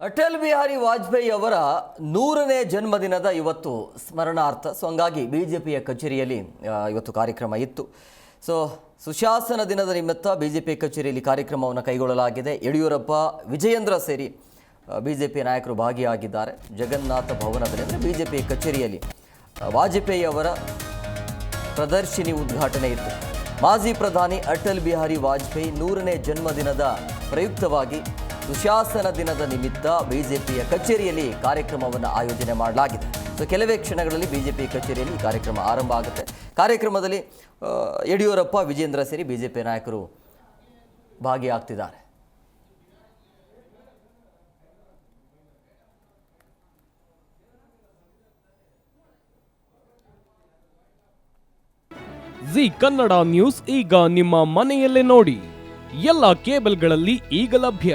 ಅಟಲ್ ಬಿಹಾರಿ ವಾಜಪೇಯಿ ಅವರ ನೂರನೇ ಜನ್ಮದಿನದ ಇವತ್ತು ಸ್ಮರಣಾರ್ಥ. ಸೊ, ಹಂಗಾಗಿ ಬಿ ಜೆ ಪಿಯ ಕಚೇರಿಯಲ್ಲಿ ಇವತ್ತು ಕಾರ್ಯಕ್ರಮ ಇತ್ತು. ಸೊ, ಸುಶಾಸನ ದಿನದ ನಿಮಿತ್ತ ಬಿ ಜೆ ಪಿ ಕಚೇರಿಯಲ್ಲಿ ಕಾರ್ಯಕ್ರಮವನ್ನು ಕೈಗೊಳ್ಳಲಾಗಿದೆ. ಯಡಿಯೂರಪ್ಪ, ವಿಜಯೇಂದ್ರ ಸೇರಿ ಬಿ ಜೆ ಪಿ ನಾಯಕರು ಭಾಗಿಯಾಗಿದ್ದಾರೆ. ಜಗನ್ನಾಥ ಭವನದಲ್ಲಿ ಅಂದರೆ ಬಿ ಜೆ ಪಿ ಕಚೇರಿಯಲ್ಲಿ ವಾಜಪೇಯಿ ಅವರ ಪ್ರದರ್ಶಿನಿ ಉದ್ಘಾಟನೆ ಇತ್ತು. ಮಾಜಿ ಪ್ರಧಾನಿ ಅಟಲ್ ಬಿಹಾರಿ ವಾಜಪೇಯಿ ನೂರನೇ ಜನ್ಮದಿನದ ಪ್ರಯುಕ್ತವಾಗಿ ಸುಶಾಸನ ದಿನದ ನಿಮಿತ್ತ ಬಿಜೆಪಿಯ ಕಚೇರಿಯಲ್ಲಿ ಕಾರ್ಯಕ್ರಮವನ್ನು ಆಯೋಜನೆ ಮಾಡಲಾಗಿದೆ. ಸೊ ಕೆಲವೇ ಕ್ಷಣಗಳಲ್ಲಿ ಬಿಜೆಪಿ ಕಚೇರಿಯಲ್ಲಿ ಕಾರ್ಯಕ್ರಮ ಆರಂಭ ಆಗುತ್ತೆ. ಕಾರ್ಯಕ್ರಮದಲ್ಲಿ ಯಡಿಯೂರಪ್ಪ, ವಿಜೇಂದ್ರ ಸೇರಿ ಬಿಜೆಪಿ ನಾಯಕರು ಭಾಗಿಯಾಗ್ತಿದ್ದಾರೆ. ಜಿ ಕನ್ನಡ ನ್ಯೂಸ್ ಈಗ ನಿಮ್ಮ ಮನೆಯಲ್ಲೇ ನೋಡಿ. ಎಲ್ಲ ಕೇಬಲ್ಗಳಲ್ಲಿ ಈಗ ಲಭ್ಯ.